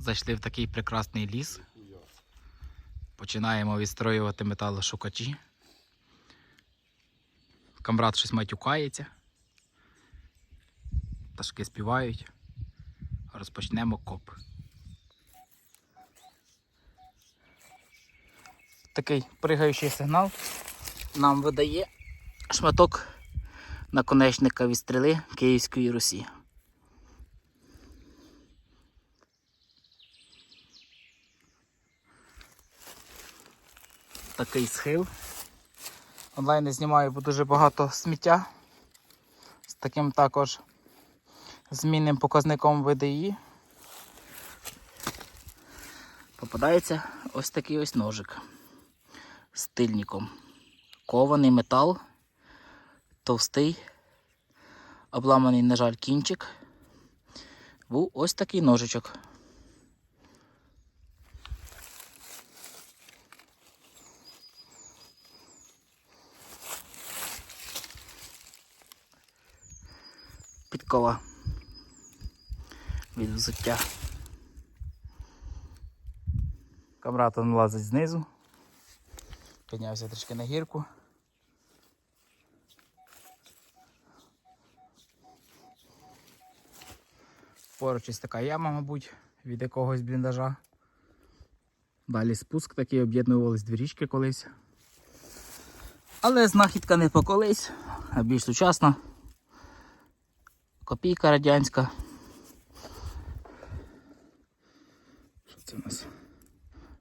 Зайшли в такий прекрасний ліс. Починаємо відстроювати металошукачі. Камрад щось матюкається. Пташки співають. Розпочнемо коп. Такий пригаючий сигнал нам видає шматок наконечника від стріли Київської Русі. Такий схил. Онлайн не знімаю, дуже багато сміття. З таким також змінним показником VDI. Попадається ось такий ось ножик з тильником. Кований метал, товстий, обламаний, на жаль, кінчик. Був ось такий ножичок. Підкова від взуття. Камрад он лазить знизу. Піднявся трішки на гірку. Поруч ось така яма, мабуть, від якогось бліндажа. Далі спуск такий, об'єднувались дві річки колись. Але знахідка не по колись, а більш сучасна. Копійка радянська. Що це у нас?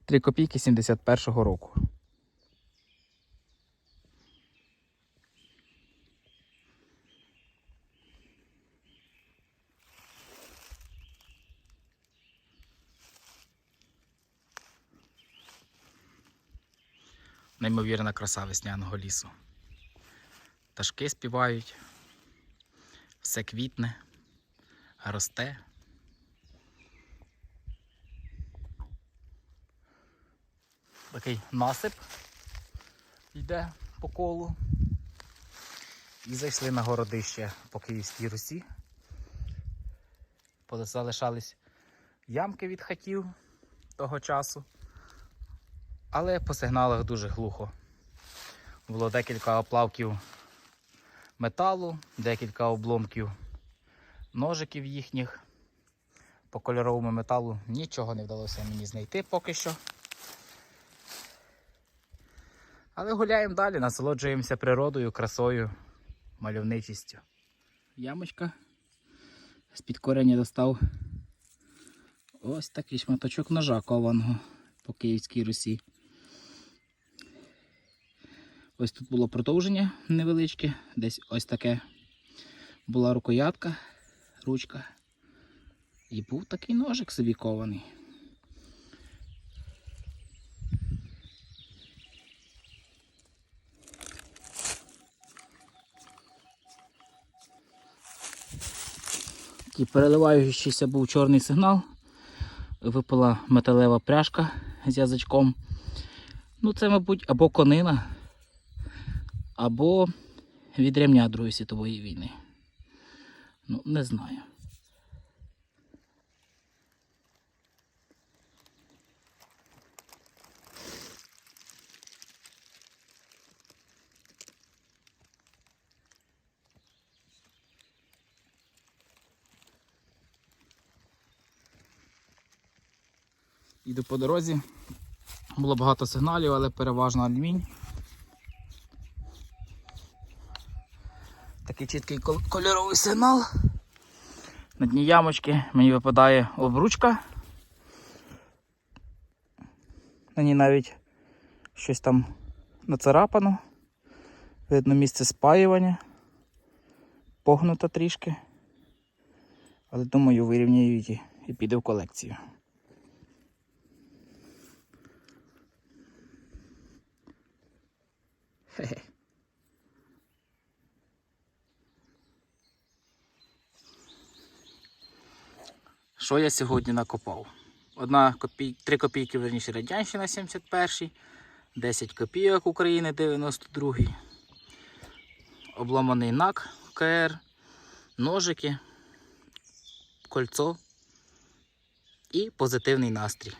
3 копійки 71-го року. Неймовірна краса весняного лісу. Пташки співають, все квітне, росте. Такий насип йде по колу. І зайшли на городище по Київській Русі. Залишались ямки від хатів того часу. Але по сигналах дуже глухо. Було декілька оплавків металу, декілька обломків ножиків їхніх. По кольоровому металу нічого не вдалося мені знайти поки що. Але гуляємо далі, насолоджуємося природою, красою, мальовничістю. Ямочка. З-під корення достав ось такий шматочок ножа кованого по Київській Русі. Ось тут було продовження невеличке, десь ось таке була рукоятка, ручка. І був такий ножик собі кований. Такий переливаючийся був чорний сигнал. Випала металева пряжка з язичком. Ну, це, мабуть, або конина, або від ремня Другої світової війни. Ну, не знаю. Іду по дорозі. Було багато сигналів, але переважно алюмінь. Такий чіткий кольоровий сигнал. На дні ямочки мені випадає обручка. На ній навіть щось там нацарапано. Видно місце спаювання. Погнуто трішки. Але думаю, вирівняю її і піде в колекцію. Хе-хе. Що я сьогодні накопав? Одна копій... 3 копійки, верніше, Радянщина 71, 10 копійок України 92, обломаний НАК КР, ножики, кольцо і позитивний настрій.